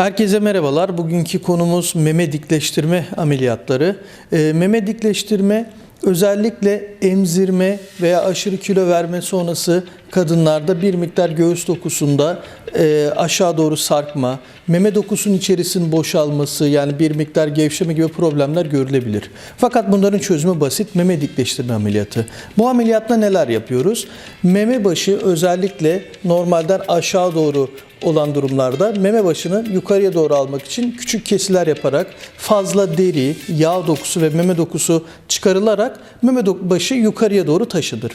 Herkese merhabalar. Bugünkü konumuz meme dikleştirme ameliyatları. Ee, meme dikleştirme özellikle emzirme veya aşırı kilo verme sonrası kadınlarda bir miktar göğüs dokusunda e, aşağı doğru sarkma, meme dokusunun içerisinin boşalması yani bir miktar gevşeme gibi problemler görülebilir. Fakat bunların çözümü basit meme dikleştirme ameliyatı. Bu ameliyatta neler yapıyoruz? Meme başı özellikle normalden aşağı doğru olan durumlarda meme başını yukarıya doğru almak için küçük kesiler yaparak fazla deri, yağ dokusu ve meme dokusu çıkarılarak meme başı yukarıya doğru taşınır.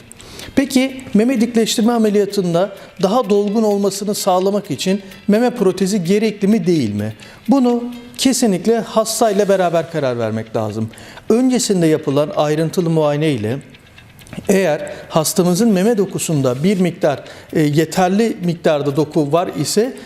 Peki meme dikleştirme ameliyatında daha dolgun olmasını sağlamak için meme protezi gerekli mi değil mi? Bunu kesinlikle hastayla beraber karar vermek lazım. Öncesinde yapılan ayrıntılı muayene ile eğer hastamızın meme dokusunda bir miktar e, yeterli miktarda doku var ise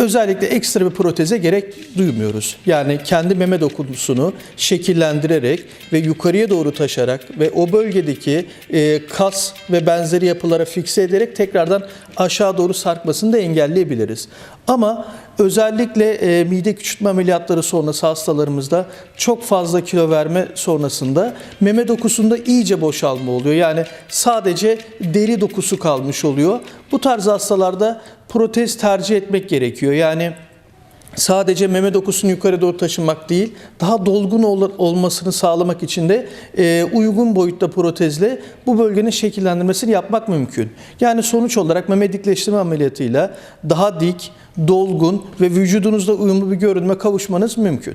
özellikle ekstra bir proteze gerek duymuyoruz. Yani kendi meme dokusunu şekillendirerek ve yukarıya doğru taşarak ve o bölgedeki e, kas ve benzeri yapılara fikse ederek tekrardan aşağı doğru sarkmasını da engelleyebiliriz. Ama özellikle e, mide küçültme ameliyatları sonrası hastalarımızda çok fazla kilo verme sonrasında meme dokusunda iyice boşalma oluyor. Yani sadece deri dokusu kalmış oluyor. Bu tarz hastalarda protez tercih etmek gerekiyor. Yani sadece meme dokusunu yukarı doğru taşımak değil, daha dolgun ol- olmasını sağlamak için de e, uygun boyutta protezle bu bölgenin şekillendirmesini yapmak mümkün. Yani sonuç olarak meme dikleştirme ameliyatıyla daha dik, dolgun ve vücudunuzda uyumlu bir görünme kavuşmanız mümkün.